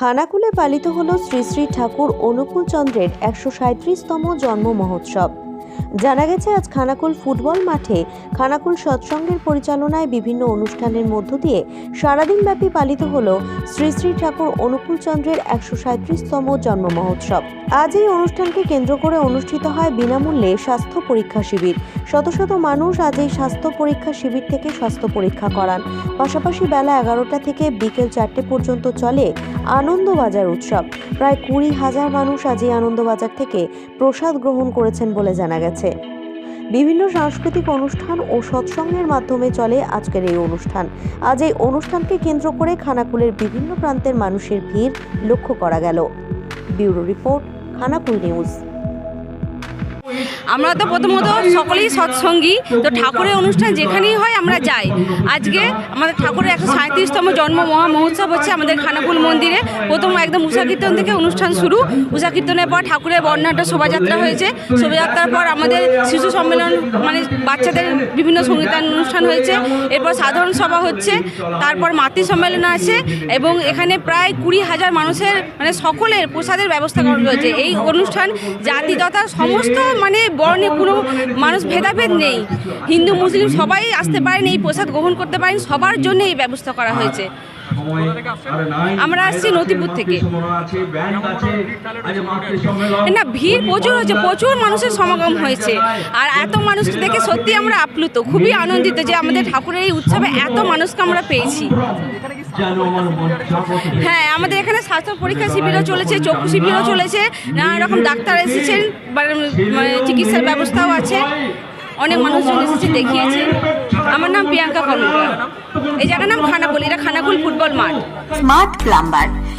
খানাকুলে পালিত হল শ্রী শ্রী ঠাকুর অনুকূল চন্দ্রের একশো সাঁত্রিশতম জন্ম মহোৎসব। জানা গেছে, আজ খানাকুল ফুটবল মাঠে খানাকুল সৎসঙ্গের পরিচালনায় বিভিন্ন অনুষ্ঠানের মধ্য দিয়ে সারাদিনব্যাপী পালিত হল শ্রী শ্রী ঠাকুর অনুকূল চন্দ্রের একশো সাঁত্রিশতম জন্ম মহোৎসব। আজ এই অনুষ্ঠানকে কেন্দ্র করে অনুষ্ঠিত হয় বিনামূল্যে স্বাস্থ্য পরীক্ষা শিবির। শত শত মানুষ আজ এই স্বাস্থ্য পরীক্ষা শিবির থেকে স্বাস্থ্য পরীক্ষা করান। পাশাপাশি বেলা এগারোটা থেকে বিকেল চারটে পর্যন্ত চলে আনন্দবাজার উৎসব। প্রায় কুড়ি হাজার মানুষ আজ এই আনন্দবাজার থেকে প্রসাদ গ্রহণ করেছেন বলে জানা গেছে। বিভিন্ন সাংস্কৃতিক অনুষ্ঠান ও সৎসঙ্গের মাধ্যমে চলে আজকের এই অনুষ্ঠান। আজ এই অনুষ্ঠানকে কেন্দ্র করে খানাকুলের বিভিন্ন প্রান্তের মানুষের ভিড় লক্ষ্য করা গেল। Bureau report, Khanakul news. আমরা তো প্রথমত সকলেই সৎসঙ্গী। তো ঠাকুরের অনুষ্ঠান যেখানেই হয় আমরা যাই। আজকে আমাদের ঠাকুরের একশো সাঁত্রিশতম জন্ম মহা মহোৎসব হচ্ছে আমাদের খানাকুল মন্দিরে। প্রথম একদম উষা কীর্তন থেকে অনুষ্ঠান শুরু। উষা কীর্তনের পর ঠাকুরের বর্ণাঢ্য শোভাযাত্রা হয়েছে। শোভাযাত্রার পর আমাদের শিশু সম্মেলন মানে বাচ্চাদের বিভিন্ন সঙ্গীতান অনুষ্ঠান হয়েছে। এরপর সাধারণ সভা হচ্ছে। তারপর মাতৃ সম্মেলন আছে এবং এখানে প্রায় কুড়ি হাজার মানুষের মানে সকলের প্রসাদের ব্যবস্থা করা রয়েছে এই অনুষ্ঠান জাতি তথা সমস্ত মানে বর্ণে কোনো মানুষ ভেদাভেদ নেই। হিন্দু, মুসলিম সবাই আসতে পারেন, এই প্রসাদ গ্রহণ করতে পারেন, সবার জন্য এই ব্যবস্থা করা হয়েছে। আমরা আসছি নথিপুর থেকে। না, ভিড় প্রচুর হয়েছে, প্রচুর মানুষের সমাগম হয়েছে। আর এত মানুষ দেখে সত্যি আমরা আপ্লুত। খুবই আনন্দিত যে আমাদের ঠাকুরের এই উৎসবে এত মানুষকে আমরা পেয়েছি। হ্যাঁ আমাদের এখানে স্বাস্থ্য পরীক্ষা শিবিরও চলেছে চক্ষু শিবিরও চলেছে। নানা রকম ডাক্তার এসেছেন মানে চিকিৎসার ব্যবস্থাও আছে। অনেক মানুষজন এসেছে দেখিয়েছে। আমার নাম প্রিয়াঙ্কা কর্মকার এই জায়গার নাম খানাকুল এটা খানাকুল ফুটবল মাঠ। Smart plumber.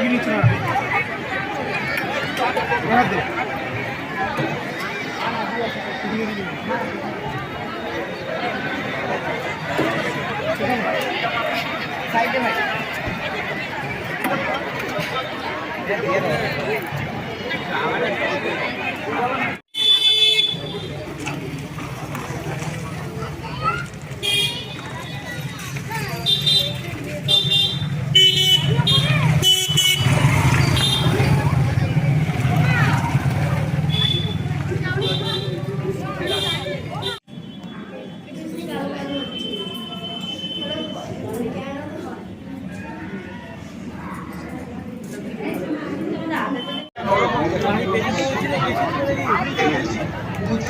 আগে নিচ্ছে না। ওনার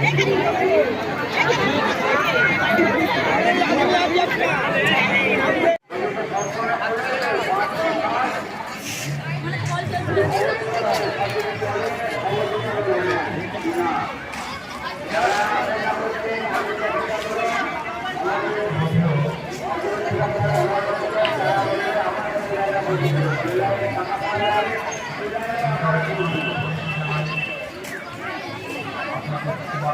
Ne kadar?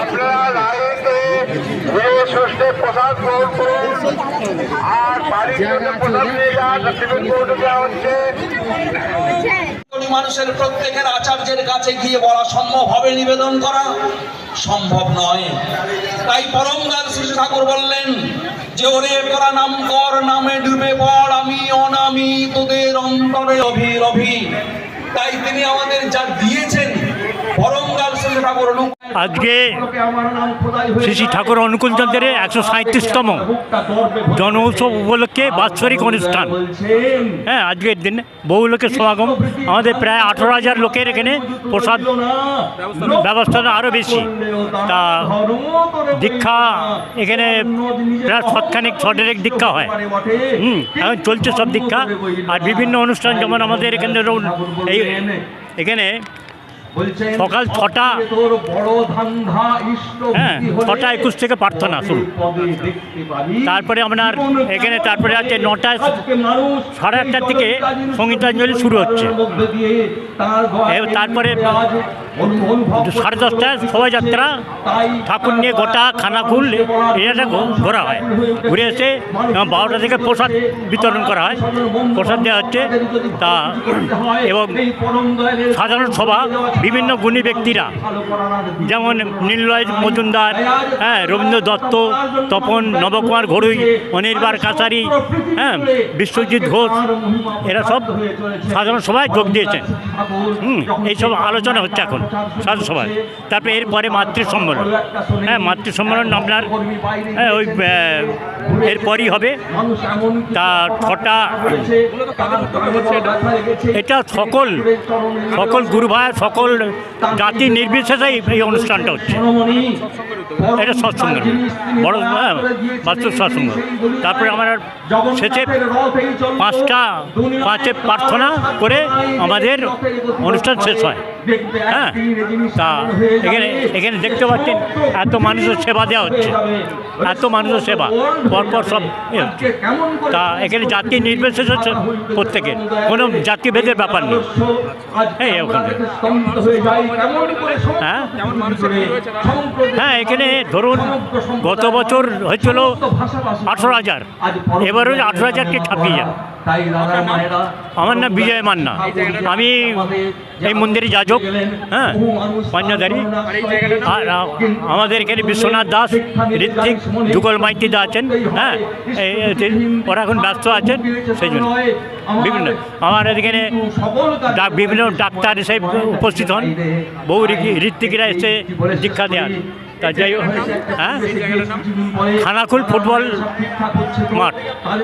আপনারা লাইনে ঘুরে সুস্থে প্রসাদ গ্রহণ করুন। আর বাড়ির জন্য প্রসাদ নিয়ে যান করে দেওয়া হচ্ছে। মানুষের প্রত্যেকের আচার্যের কাছে গিয়ে বলা সম্ভব হবে নিবেদন করা? সম্ভব নয়। তাই পরম পরমদার শ্রী ঠাকুর বললেন যে ওরে তোরা নাম কর নামে ডুবে পড় আমি অনামি তোদের অন্তরে অভি রভি তাই তিনি আমাদের যা দিয়েছেন পরমদার শ্রী ঠাকুর অনু আজকে শ্রী শ্রী ঠাকুর অনুকূল চন্দ্রের একশো সাঁত্রিশতম জন উৎসব উপলক্ষে বাৎসরিক অনুষ্ঠান। হ্যাঁ আজকের দিন বহু লোকের সমাগম। আমাদের প্রায় আঠারো হাজার লোকের এখানে প্রসাদ ব্যবস্থাটা আরও বেশি। তা দীক্ষা এখানে প্রায় সৎখানিক ছটের দীক্ষা হয়। হুম, এখন চলছে সব দীক্ষা। আর বিভিন্ন অনুষ্ঠান যেমন আমাদের এখানে এই এখানে সকাল ছটা। হ্যাঁ ছটা একুশ থেকে প্রার্থনা শুরু তারপরে আপনার এখানে তারপরে আছে নটায় সাড়ে আটটার থেকে সঙ্গীতাঞ্জলি শুরু হচ্ছে। তারপরে সাড়ে দশটায় শোভাযাত্রা ঠাকুর নিয়ে গোটা খানাকুল এরিয়াটা ঘো- ঘোরা হয় ঘুরে এসে বারোটা থেকে প্রসাদ বিতরণ করা হয়। প্রসাদ দেওয়া হচ্ছে। তা এবং সাধারণ সভা বিভিন্ন গুণী ব্যক্তিরা, যেমন নীলয় মজুমদার হ্যাঁ রবীন্দ্র দত্ত, তপন নবকুমার ঘড়ুই অনির্বার কাছারি হ্যাঁ বিশ্বজিৎ ঘোষ, এরা সব সাধারণ সভায় যোগ দিয়েছেন। হুম, এইসব আলোচনা হচ্ছে এখন সাধারণ সভায়। তারপরে এরপরে মাতৃ সম্মেলন হ্যাঁ মাতৃ সম্মেলন আপনার হ্যাঁ ওই এরপরই হবে। তা ছটা এটা সকল সকল গুরু ভাই সকল জাতি নির্বিশেষেই এই অনুষ্ঠানটা হচ্ছে। এটা সৎসঙ্গ। বড় হ্যাঁ বাস্তব সৎসঙ্গ। তারপরে আমরা শেষে পাঁচটা পাঁচে প্রার্থনা করে আমাদের অনুষ্ঠান শেষ হয়। হ্যাঁ তা এখানে এখানে দেখতে পাচ্ছেন, এত মানুষের সেবা দেওয়া হচ্ছে। এত মানুষের সেবা। পরপর সব তা এখানে জাতি নির্বিশেষ হচ্ছে প্রত্যেকের। কোনো জাতিভেদের ব্যাপার নেই। হ্যাঁ ওখানে। হ্যাঁ? হ্যাঁ এখানে ধরুন, গত বছর হয়েছিল আঠেরো হাজার। এবার এবারও আঠেরো হাজারকে ছাপিয়ে যায় তাই দাদা মায়েরা আমার নাম বিজয় মান্না। আমি এই মন্দিরে যাজক হ্যাঁ পাঞ্জাদারি আর আমাদের এখানে বিশ্বনাথ দাস ঋত্বিক যুগল মাইতি দা আছেন হ্যাঁ। ওরা এখন ব্যস্ত আছেন সেই জন্য। বিভিন্ন আমার এখানে বিভিন্ন ডাক্তার এসে উপস্থিত হন। বহু ঋত্বিকরা এসে দীক্ষা দেওয়ার তা যাই হোক হ্যাঁ। খানাকুল ফুটবল মাঠ।